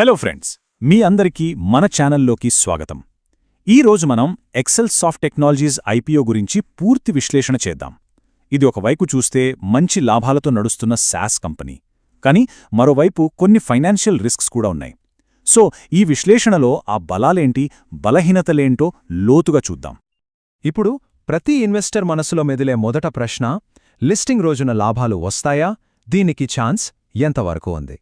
Hello friends మీ అందరికీ మన ఛానల్లోకి స్వాగతం. ఈరోజు మనం ఎక్సెల్ సాఫ్ట్ టెక్నాలజీస్ ఐపీఓ గురించి పూర్తి విశ్లేషణ చేద్దాం. ఇది ఒకవైపు చూస్తే మంచి లాభాలతో నడుస్తున్న శాస్ కంపెనీ. కానీ మరోవైపు కొన్ని ఫైనాన్షియల్ రిస్క్స్ కూడా ఉన్నాయి. సో ఈ విశ్లేషణలో ఆ బలాలేంటి బలహీనతలేంటో లోతుగా చూద్దాం. ఇప్పుడు ప్రతి ఇన్వెస్టర్ మనసులో మెదిలే మొదట ప్రశ్న లిస్టింగ్ రోజున లాభాలు వస్తాయా? దీనికి ఛాన్స్ ఎంతవరకు ఉంది?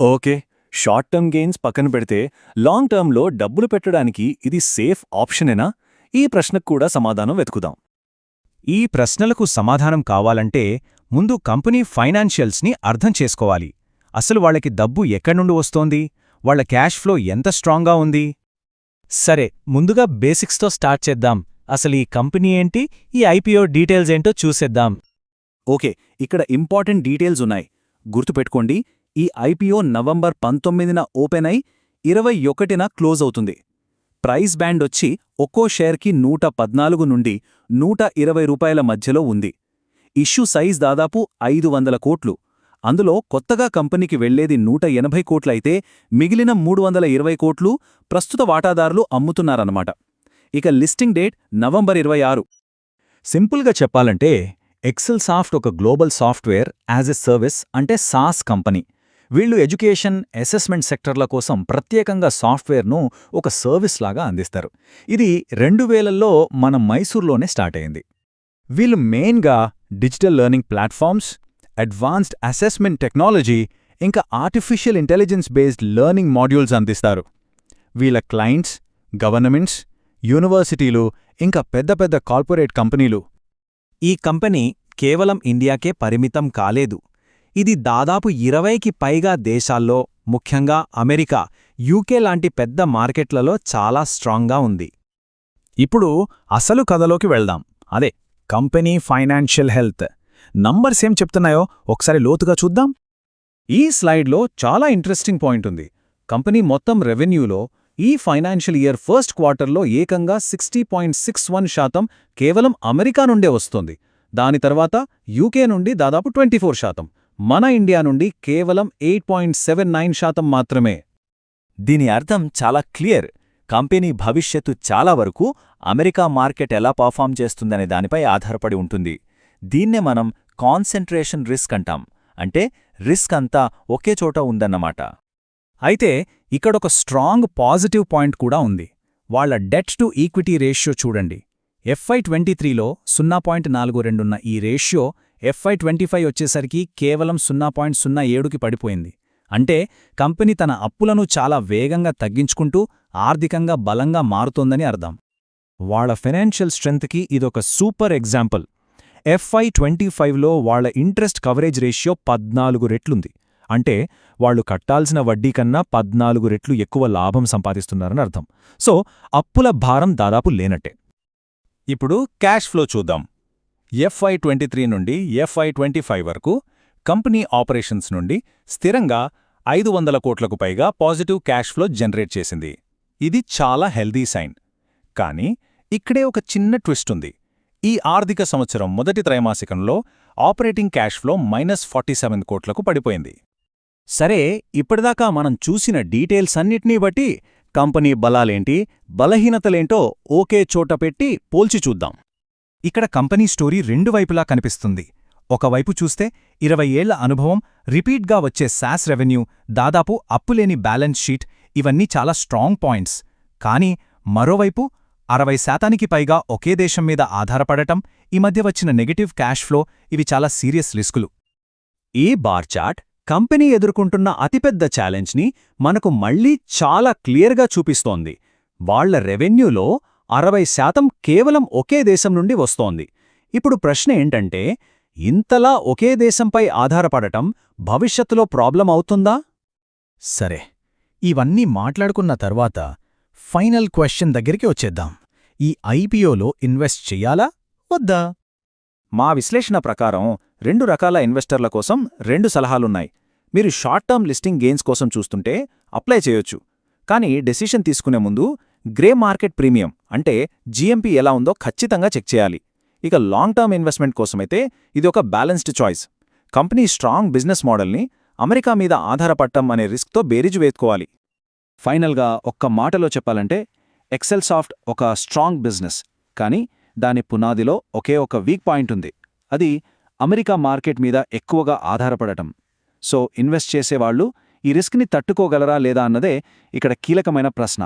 ఓకే. షార్ట్ టర్మ్ గెయిన్స్ పక్కన పెడితే లాంగ్ టర్మ్లో డబ్బులు పెట్టడానికి ఇది సేఫ్ ఆప్షనేనా? ఈ ప్రశ్నకు కూడా సమాధానం వెతుకుదాం. ఈ ప్రశ్నలకు సమాధానం కావాలంటే ముందు కంపెనీ ఫైనాన్షియల్స్ని అర్థం చేసుకోవాలి. అసలు వాళ్ళకి డబ్బు ఎక్కడ్నుండి వస్తోంది? వాళ్ళ క్యాష్ ఫ్లో ఎంత స్ట్రాంగ్గా ఉంది? సరే ముందుగా బేసిక్స్తో స్టార్ట్ చేద్దాం. అసలు ఈ కంపెనీ ఏంటి? ఈ ఐపీఓ డీటెయిల్స్ ఏంటో చూసేద్దాం. ఓకే ఇక్కడ ఇంపార్టెంట్ డీటెయిల్స్ ఉన్నాయి. గుర్తుపెట్టుకోండి ఈ ఐపీఓ నవంబర్ పంతొమ్మిదిన ఓపెన్ అయి ఇరవై ఒకటిన క్లోజ్ అవుతుంది. ప్రైస్ బ్యాండ్ వచ్చి ఒక్కో షేర్కి నూట పద్నాలుగు నుండి నూట ఇరవై రూపాయల మధ్యలో ఉంది. ఇష్యూ సైజ్ దాదాపు ఐదు వందల కోట్లు. అందులో కొత్తగా కంపెనీకి వెళ్ళేది నూట ఎనభై కోట్లయితే మిగిలిన మూడు వందల ఇరవై కోట్లు ప్రస్తుత వాటాదారులు అమ్ముతున్నారన్నమాట. ఇక లిస్టింగ్ డేట్ నవంబర్ ఇరవై ఆరు. సింపుల్గా చెప్పాలంటే ఎక్సెల్ సాఫ్ట్ ఒక global software as a service అంటే సాస్ కంపెనీ. వీళ్ళు ఎడ్యుకేషన్ అసెస్మెంట్ సెక్టర్ల కోసం ప్రత్యేకంగా సాఫ్ట్వేర్ను ఒక సర్వీస్ లాగా అందిస్తారు. ఇది రెండు వేలల్లో మన మైసూర్లోనే స్టార్ట్ అయింది. వీళ్ళు మెయిన్గా digital learning platforms advanced assessment technology ఇంకా artificial intelligence based learning modules అందిస్తారు. వీళ్ళ క్లయింట్స్ గవర్నమెంట్స్ యూనివర్సిటీలు ఇంకా పెద్ద పెద్ద కార్పొరేట్ కంపెనీలు. ఈ కంపెనీ కేవలం ఇండియాకే పరిమితం కాలేదు. ఇది దాదాపు ఇరవైకి పైగా దేశాల్లో ముఖ్యంగా అమెరికా యూకే లాంటి పెద్ద మార్కెట్లలో చాలా స్ట్రాంగ్గా ఉంది. ఇప్పుడు అసలు కథలోకి వెళ్దాం. అదే కంపెనీ ఫైనాన్షియల్ హెల్త్. నంబర్స్ ఏం చెప్తున్నాయో ఒకసారి లోతుగా చూద్దాం. ఈ స్లైడ్లో చాలా ఇంట్రెస్టింగ్ పాయింట్ ఉంది. కంపెనీ మొత్తం రెవెన్యూలో ఈ ఫైనాన్షియల్ ఇయర్ ఫస్ట్ క్వార్టర్లో ఏకంగా సిక్స్టీ పాయింట్ సిక్స్ వన్ శాతం కేవలం అమెరికా నుండే వస్తోంది. దాని తర్వాత యూకే నుండి దాదాపు ట్వంటీ ఫోర్ శాతం. మన ఇండియా నుండి కేవలం ఎయిట్ పాయింట్ సెవెన్ నైన్ శాతం మాత్రమే. దీని అర్థం చాలా క్లియర్. కంపెనీ భవిష్యత్తు చాలా వరకు అమెరికా మార్కెట్ ఎలా పర్ఫామ్ చేస్తుందనే దానిపై ఆధారపడి ఉంటుంది. దీన్నే మనం కాన్సెంట్రేషన్ రిస్క్ అంటాం. అంటే రిస్క్ అంతా ఒకే చోట ఉందన్నమాట. అయితే ఇక్కడొక స్ట్రాంగ్ పాజిటివ్ పాయింట్ కూడా ఉంది. వాళ్ళ డెట్ టు ఈక్విటీ రేషియో చూడండి. ఎఫ్ఐ ట్వంటీ త్రీలో సున్నా పాయింట్ నాలుగు రెండున్న ఈ రేషియో ఎఫ్ఐ ట్వంటీ ఫైవ్ వచ్చేసరికి కేవలం సున్నా పాయింట్ సున్నా ఏడుకి పడిపోయింది. అంటే కంపెనీ తన అప్పులను చాలా వేగంగా తగ్గించుకుంటూ ఆర్థికంగా బలంగా మారుతోందని అర్థం. వాళ్ళ ఫైనాన్షియల్ స్ట్రెంత్కి ఇదొక సూపర్ ఎగ్జాంపుల్. ఎఫ్ఐ ట్వంటీ ఫైవ్లో వాళ్ళ ఇంట్రెస్ట్ కవరేజ్ రేషియో పద్నాలుగు రెట్లుంది. అంటే వాళ్ళు కట్టాల్సిన వడ్డీ కన్నా పద్నాలుగు రెట్లు ఎక్కువ లాభం సంపాదిస్తున్నారని అర్థం. సో అప్పుల భారం దాదాపు లేనట్టే. ఇప్పుడు క్యాష్ ఫ్లో చూద్దాం. ఎఫ్ఐ ట్వంటీ త్రీ నుండి ఎఫ్ఐ ట్వంటీ ఫైవ్ వరకు కంపెనీ ఆపరేషన్స్ నుండి స్థిరంగా ఐదు వందల కోట్లకు పైగా పాజిటివ్ క్యాష్ ఫ్లో జనరేట్ చేసింది. ఇది చాలా హెల్దీ సైన్. కానీ ఇక్కడే ఒక చిన్న ట్విస్ట్ ఉంది. ఈ ఆర్థిక సంవత్సరం మొదటి త్రైమాసికంలో operating cash flow minus forty seven కోట్లకు పడిపోయింది. సరే ఇప్పటిదాకా మనం చూసిన డీటెయిల్స్ అన్నిటినీ బట్టి కంపెనీ బలాలేంటి బలహీనతలేంటో ఓకే చోట పెట్టి పోల్చి చూద్దాం. ఇక్కడ కంపెనీ స్టోరీ రెండు వైపులా కనిపిస్తుంది. ఒకవైపు చూస్తే ఇరవై ఏళ్ళ అనుభవం రిపీట్గా వచ్చే శాస్ రెవెన్యూ దాదాపు అప్పులేని బ్యాలెన్స్ షీట్ ఇవన్నీ చాలా స్ట్రాంగ్ పాయింట్స్. కానీ మరోవైపు అరవై శాతానికి పైగా ఒకే దేశం మీద ఆధారపడటం ఈ మధ్య వచ్చిన నెగటివ్ క్యాష్ ఫ్లో ఇవి చాలా సీరియస్ రిస్కులు. ఈ బార్చార్ట్ కంపెనీ ఎదుర్కొంటున్న అతిపెద్ద ఛాలెంజ్ని మనకు మళ్ళీ చాలా క్లియర్గా చూపిస్తోంది. వాళ్ళ రెవెన్యూలో అరవై శాతం కేవలం ఒకే దేశం నుండి వస్తోంది. ఇప్పుడు ప్రశ్న ఏంటంటే ఇంతలా ఒకే దేశంపై ఆధారపడటం భవిష్యత్తులో ప్రాబ్లం అవుతుందా? సరే ఇవన్నీ మాట్లాడుకున్న తర్వాత ఫైనల్ క్వశ్చన్ దగ్గరికి వచ్చేద్దాం. ఈ ఐపీఓలో ఇన్వెస్ట్ చెయ్యాలా వద్దా? మా విశ్లేషణ ప్రకారం రెండు రకాల ఇన్వెస్టర్ల కోసం రెండు సలహాలున్నాయి. మీరు షార్ట్ టర్మ్ లిస్టింగ్ గెయిన్స్ కోసం చూస్తుంటే అప్లై చేయొచ్చు. కానీ డెసిషన్ తీసుకునే ముందు గ్రే మార్కెట్ ప్రీమియం. అంటే జీఎంపీ ఎలా ఉందో ఖచ్చితంగా చెక్ చేయాలి. ఇక లాంగ్ టర్మ్ ఇన్వెస్ట్మెంట్ కోసమైతే ఇది ఒక balanced choice company strong business మోడల్ని అమెరికా మీద ఆధారపడటం అనే రిస్క్తో బేరీజు వేసుకోవాలి. ఫైనల్గా ఒక్క మాటలో చెప్పాలంటే ఎక్సెల్ సాఫ్ట్ ఒక స్ట్రాంగ్ బిజినెస్ కానీ దాని పునాదిలో ఒకే ఒక వీక్ పాయింట్ ఉంది. అది అమెరికా మార్కెట్ మీద ఎక్కువగా ఆధారపడటం. సో ఇన్వెస్ట్ చేసేవాళ్ళు ఈ రిస్క్ని తట్టుకోగలరా లేదా అన్నదే ఇక్కడ కీలకమైన ప్రశ్న.